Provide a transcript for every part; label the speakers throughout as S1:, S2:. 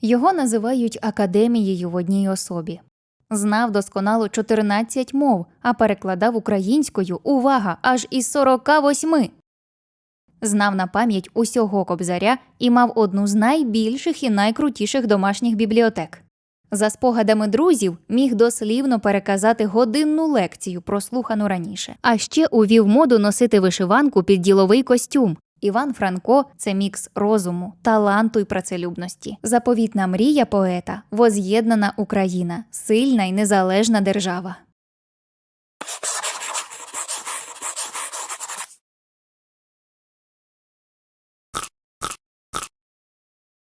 S1: Його називають академією в одній особі. Знав досконало 14 мов, а перекладав українською увага аж із 48. Знав на пам'ять усього кобзаря і мав одну з найбільших і найкрутіших домашніх бібліотек. За спогадами друзів міг дослівно переказати годинну лекцію, прослухану раніше. А ще увів моду носити вишиванку під діловий костюм. Іван Франко це мікс розуму, таланту й працелюбності. Заповітна мрія поета воз'єднана Україна, сильна й незалежна держава.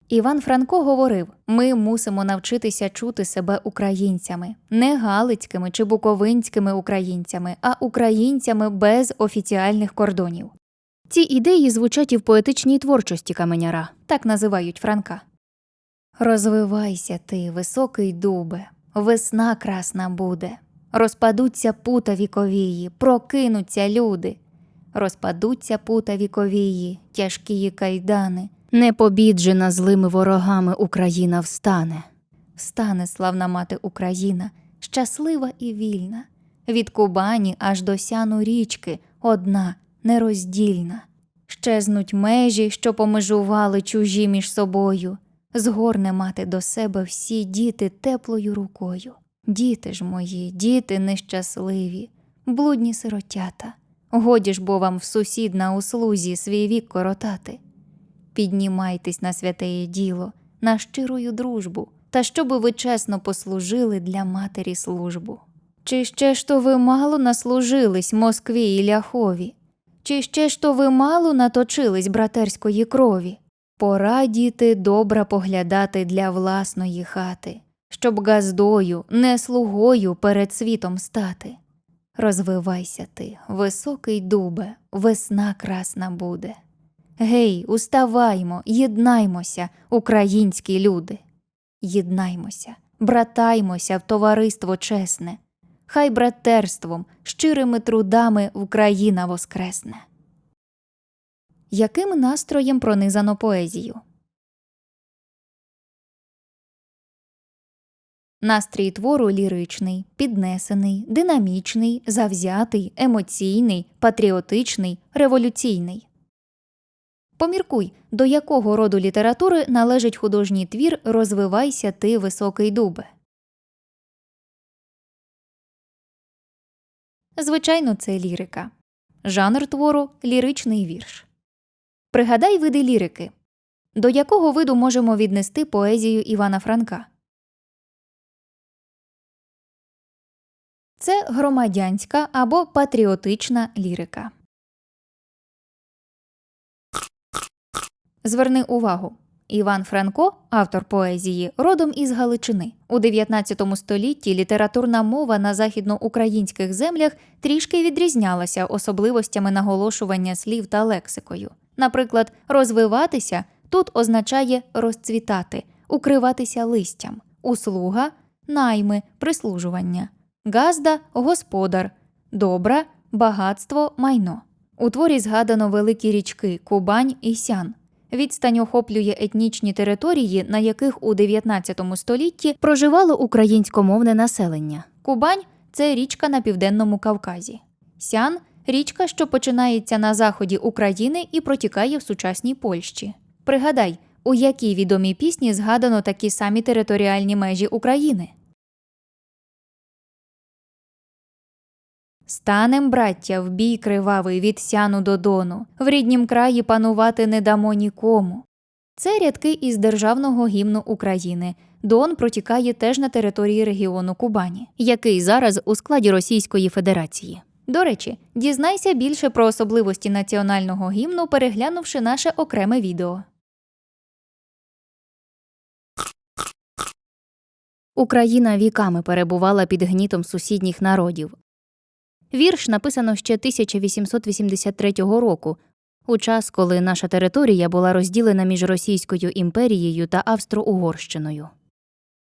S1: Іван Франко говорив: ми мусимо навчитися чути себе українцями, не галицькими чи буковинськими українцями, а українцями без офіціальних кордонів. Ці ідеї звучать і в поетичній творчості каменяра, так називають Франка. Розвивайся ти, високий дубе, весна красна буде, розпадуться пута віковії, прокинуться люди, розпадуться пута віковії, тяжкії кайдани, непобіджена злими ворогами Україна встане. Встане славна мати Україна, щаслива і вільна, від Кубані аж до сяну річки, одна, нероздільна. Щезнуть межі, що помежували чужі між собою, згорне мати до себе всі діти теплою рукою. Діти ж мої, діти нещасливі, блудні сиротята, годі ж бо вам в сусід на услузі свій вік коротати. Піднімайтесь на святеє діло, на щирую дружбу, та щоби ви чесно послужили для матері службу. Чи ще ж то ви мало наслужились Москві і ляхові? Чи ще то ви мало наточились братерської крові? Пора, діти, добре поглядати для власної хати, щоб газдою, не слугою перед світом стати. Розвивайся ти, високий дубе, весна красна буде. Гей, уставаймо, єднаймося, українські люди. Єднаймося, братаймося в товариство чесне. Хай братерством, щирими трудами Україна воскресне. Яким настроєм пронизано поезію? Настрій твору ліричний, піднесений, динамічний, завзятий, емоційний, патріотичний, революційний. Поміркуй, до якого роду літератури належить художній твір Розвивайся ти, високий дубе. Звичайно, це лірика. Жанр твору ліричний вірш. Пригадай види лірики. До якого виду можемо віднести поезію Івана Франка? Це громадянська або патріотична лірика. Зверни увагу. Іван Франко, автор поезії, родом із Галичини. У 19 столітті літературна мова на західноукраїнських землях трішки відрізнялася особливостями наголошування слів та лексикою. Наприклад, розвиватися тут означає розцвітати, укриватися листям, услуга, найми, прислужування, газда господар, добра, багатство, майно. У творі згадано великі річки Кубань і Сян. Відстань охоплює етнічні території, на яких у 19 столітті проживало українськомовне населення. Кубань це річка на південному Кавказі. Сян річка, що починається на заході України і протікає в сучасній Польщі. Пригадай, у якій відомій пісні згадано такі самі територіальні межі України. Станем, браття, в бій кривавий від сяну до дону, в ріднім краї панувати не дамо нікому. Це рядки із державного гімну України. Дон протікає теж на території регіону Кубані, який зараз у складі Російської Федерації. До речі, дізнайся більше про особливості національного гімну, переглянувши наше окреме відео. Україна віками перебувала під гнітом сусідніх народів, Вірш написано ще 1883 року, у час, коли наша територія була розділена між Російською імперією та Австро-Угорщиною.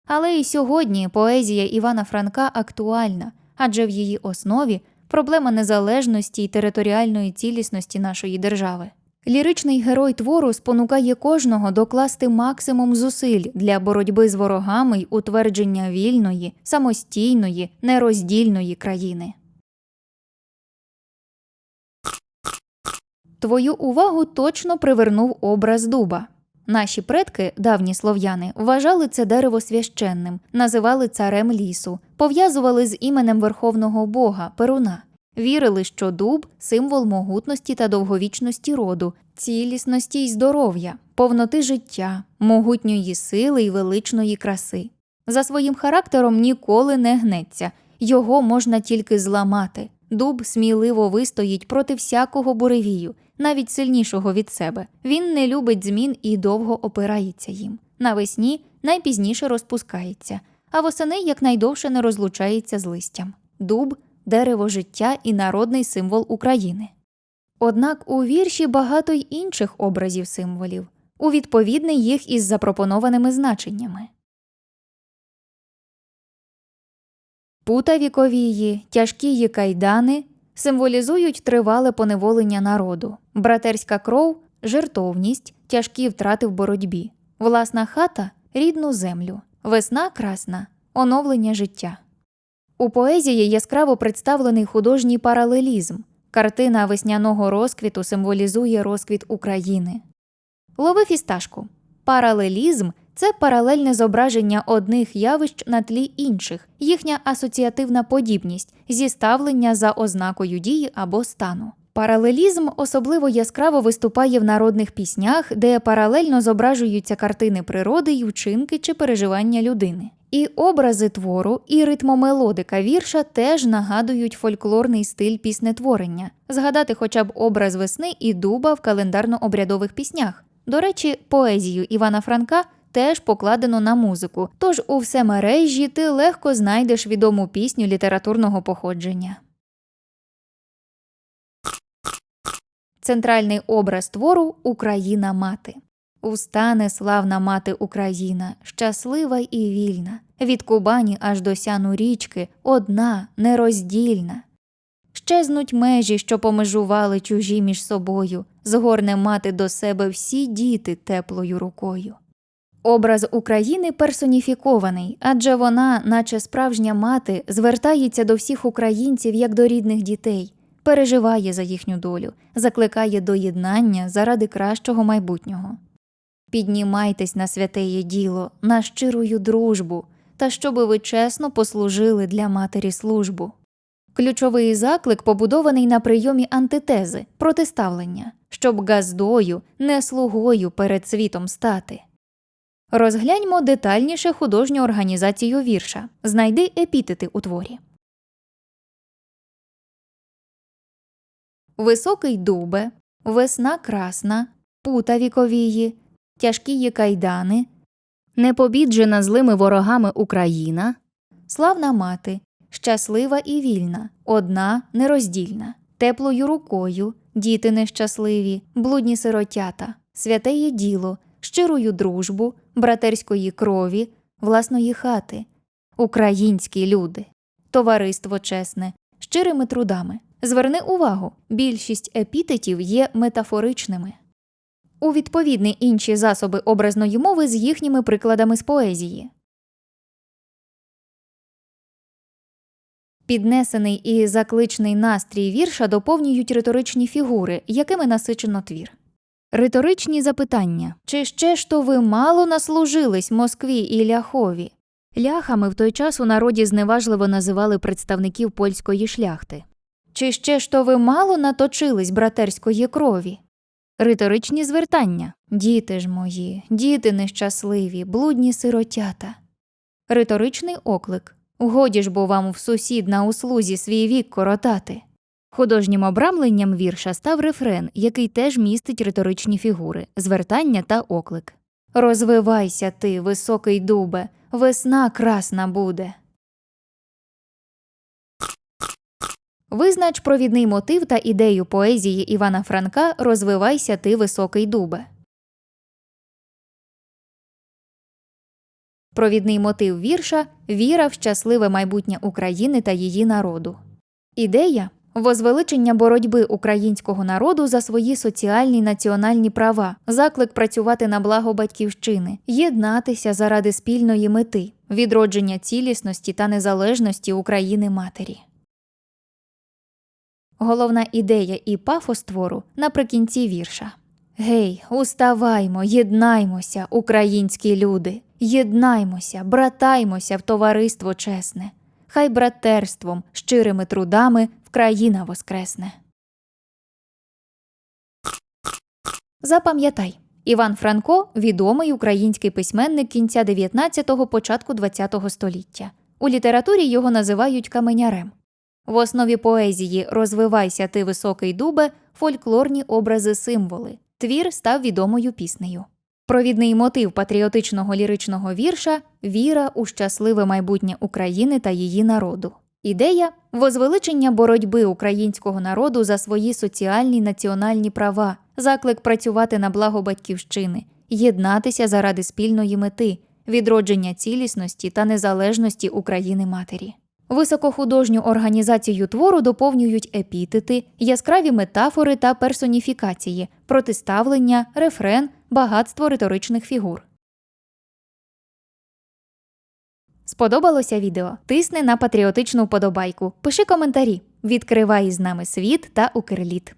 S1: Але і сьогодні поезія Івана Франка актуальна, адже в її основі проблема незалежності і територіальної цілісності нашої держави. Ліричний герой твору спонукає кожного докласти максимум зусиль для боротьби з ворогами й утвердження вільної, самостійної, нероздільної країни. Твою увагу точно привернув образ дуба. Наші предки, давні слов'яни, вважали це дерево священним, називали царем лісу, пов'язували з іменем верховного бога Перуна. Вірили, що дуб символ могутності та довговічності роду, цілісності й здоров'я, повноти життя, могутньої сили й величної краси. За своїм характером ніколи не гнеться, його можна тільки зламати. Дуб сміливо вистоїть проти всякого буревію, навіть сильнішого від себе. Він не любить змін і довго опирається їм. Навесні найпізніше розпускається, а восени якнайдовше не розлучається з листям. Дуб дерево життя і народний символ України. Однак у вірші багато й інших образів символів, у відповідний їх із запропонованими значеннями. Пута віковії, тяжкі кайдани символізують тривале поневолення народу, братерська кров жертовність, тяжкі втрати в боротьбі, власна хата рідну землю, весна красна, оновлення життя. У поезії яскраво представлений художній паралелізм. Картина весняного розквіту символізує розквіт України. Лови фісташку. Паралелізм це паралельне зображення одних явищ на тлі інших, їхня асоціативна подібність, зіставлення за ознакою дії або стану. Паралелізм особливо яскраво виступає в народних піснях, де паралельно зображуються картини природи й вчинки чи переживання людини. І образи твору, і ритмомелодика вірша теж нагадують фольклорний стиль піснетворення, згадати хоча б образ весни і дуба в календарно-обрядових піснях. До речі, поезію Івана Франка теж покладено на музику, тож у всемережжі ти легко знайдеш відому пісню літературного походження. Центральний образ твору Україна мати. Устане славна мати Україна, щаслива і вільна, від Кубані аж до сяну річки, одна, нероздільна. Щезнуть межі, що помежували чужі між собою, згорне мати до себе всі діти теплою рукою. Образ України персоніфікований, адже вона, наче справжня мати, звертається до всіх українців як до рідних дітей, переживає за їхню долю, закликає до єднання заради кращого майбутнього. Піднімайтесь на святеє діло, на щирую дружбу, та щоби ви чесно послужили для матері службу. Ключовий заклик побудований на прийомі антитези, протиставлення, щоб газдою, не слугою перед світом стати. Розгляньмо детальніше художню організацію вірша, знайди епітети у творі. Високий дубе, весна красна, пута віковії, тяжкі є кайдани, непобіджена злими ворогами Україна, славна мати, щаслива і вільна, одна нероздільна, теплою рукою, діти нещасливі, блудні сиротята, святеє діло, щирою дружбу, братерської крові, власної хати, українські люди, товариство чесне, щирими трудами. Зверни увагу, більшість епітетів є метафоричними. У відповідні інші засоби образної мови з їхніми прикладами з поезії. Піднесений і закличний настрій вірша доповнюють риторичні фігури, якими насичено твір. Риторичні запитання чи ще ж то ви мало наслужились Москві і ляхові? Ляхами в той час у народі зневажливо називали представників польської шляхти. Чи ще ж то ви мало наточились братерської крові? Риторичні звертання Діти ж мої, діти нещасливі, блудні сиротята. Риторичний оклик Годі ж бо вам в сусід на услузі свій вік коротати. Художнім обрамленням вірша став рефрен, який теж містить риторичні фігури, звертання та оклик. Розвивайся ти, високий дубе, весна красна буде. Визнач провідний мотив та ідею поезії Івана Франка Розвивайся ти, високий дубе. Провідний мотив вірша віра в щасливе майбутнє України та її народу. Ідея Возвеличення боротьби українського народу за свої соціальні й національні права, заклик працювати на благо батьківщини, єднатися заради спільної мети, відродження цілісності та незалежності України матері. Головна ідея і пафос твору наприкінці вірша. Гей, уставаймо, єднаймося, українські люди, єднаймося, братаймося в товариство чесне. Хай братерством, щирими трудами Вкраїна воскресне. Запам'ятай, Іван Франко відомий український письменник кінця 19-го, початку 20-го століття. У літературі його називають каменярем. В основі поезії Розвивайся ти високий дубе фольклорні образи символи. Твір став відомою піснею. Провідний мотив патріотичного ліричного вірша віра у щасливе майбутнє України та її народу. Ідея возвеличення боротьби українського народу за свої соціальні національні права, заклик працювати на благо батьківщини, єднатися заради спільної мети, відродження цілісності та незалежності України матері. Високохудожню організацію твору доповнюють епітети, яскраві метафори та персоніфікації, протиставлення, рефрен, багатство риторичних фігур. Сподобалося відео? Тисни на патріотичну вподобайку, пиши коментарі, відкривай з нами світ та Укрліт.